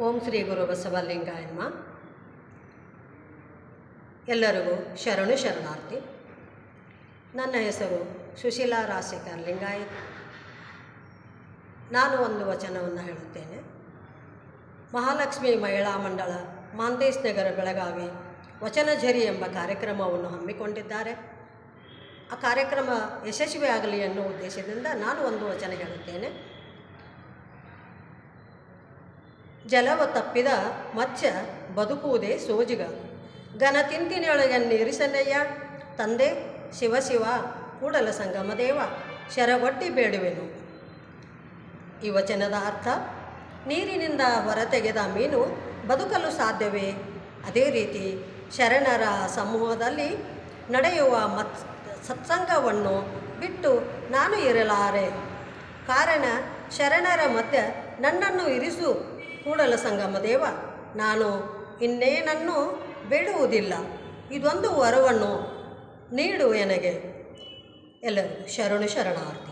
ಓಂ ಶ್ರೀ ಗುರು ಬಸವಲಿಂಗಾಯಮ್ಮ. ಎಲ್ಲರಿಗೂ ಶರಣು ಶರಣಾರ್ಥಿ. ನನ್ನ ಹೆಸರು ಸುಶೀಲಾ ರಾಜಶೇಖರ್ ಲಿಂಗಾಯತ್. ನಾನು ಒಂದು ವಚನವನ್ನು ಹೇಳುತ್ತೇನೆ. ಮಹಾಲಕ್ಷ್ಮಿ ಮಹಿಳಾ ಮಂಡಳ ಮಾಂತೇಶ್ ನಗರ ಬೆಳಗಾವಿ ವಚನಝರಿ ಎಂಬ ಕಾರ್ಯಕ್ರಮವನ್ನು ಹಮ್ಮಿಕೊಂಡಿದ್ದಾರೆ. ಆ ಕಾರ್ಯಕ್ರಮ ಯಶಸ್ವಿಯಾಗಲಿ ಎನ್ನುವ ಉದ್ದೇಶದಿಂದ ನಾನು ಒಂದು ವಚನ ಹೇಳುತ್ತೇನೆ. ಜಲವ ತಪ್ಪಿದ ಮತ್ಸ್ಯ ಬದುಕುವುದೇ ಸೋಜಿಗ. ಘನ ತಿಂತಿನೊಳಗನ್ನಿರಿಸನಯ್ಯ ತಂದೆ ಶಿವಶಿವ ಶಿವ, ಕೂಡಲ ಸಂಗಮದೇವ ಶರಗೊಟ್ಟಿ ಬೇಡುವೆನು. ಈ ವಚನದ ಅರ್ಥ, ನೀರಿನಿಂದ ಹೊರತೆಗೆದ ಮೀನು ಬದುಕಲು ಸಾಧ್ಯವೇ? ಅದೇ ರೀತಿ ಶರಣರ ಸಮೂಹದಲ್ಲಿ ನಡೆಯುವ ಮತ್, ಸತ್ಸಂಗವನ್ನು ಬಿಟ್ಟು ನಾನು ಇರಲಾರೆ. ಕಾರಣ, ಶರಣರ ಮಧ್ಯೆ ನನ್ನನ್ನು ಇರಿಸು. ಕೂಡಲ ಸಂಗಮ ದೇವ ನಾನು ಇನ್ನೇನನ್ನು ಬೇಡುವುದಿಲ್ಲ. ಇದೊಂದು ವರವನ್ನು ನೀಡು ನನಗೆ ಎಲ್ಲರಿಗೂ ಶರಣು ಶರಣಾರ್ಥಿ.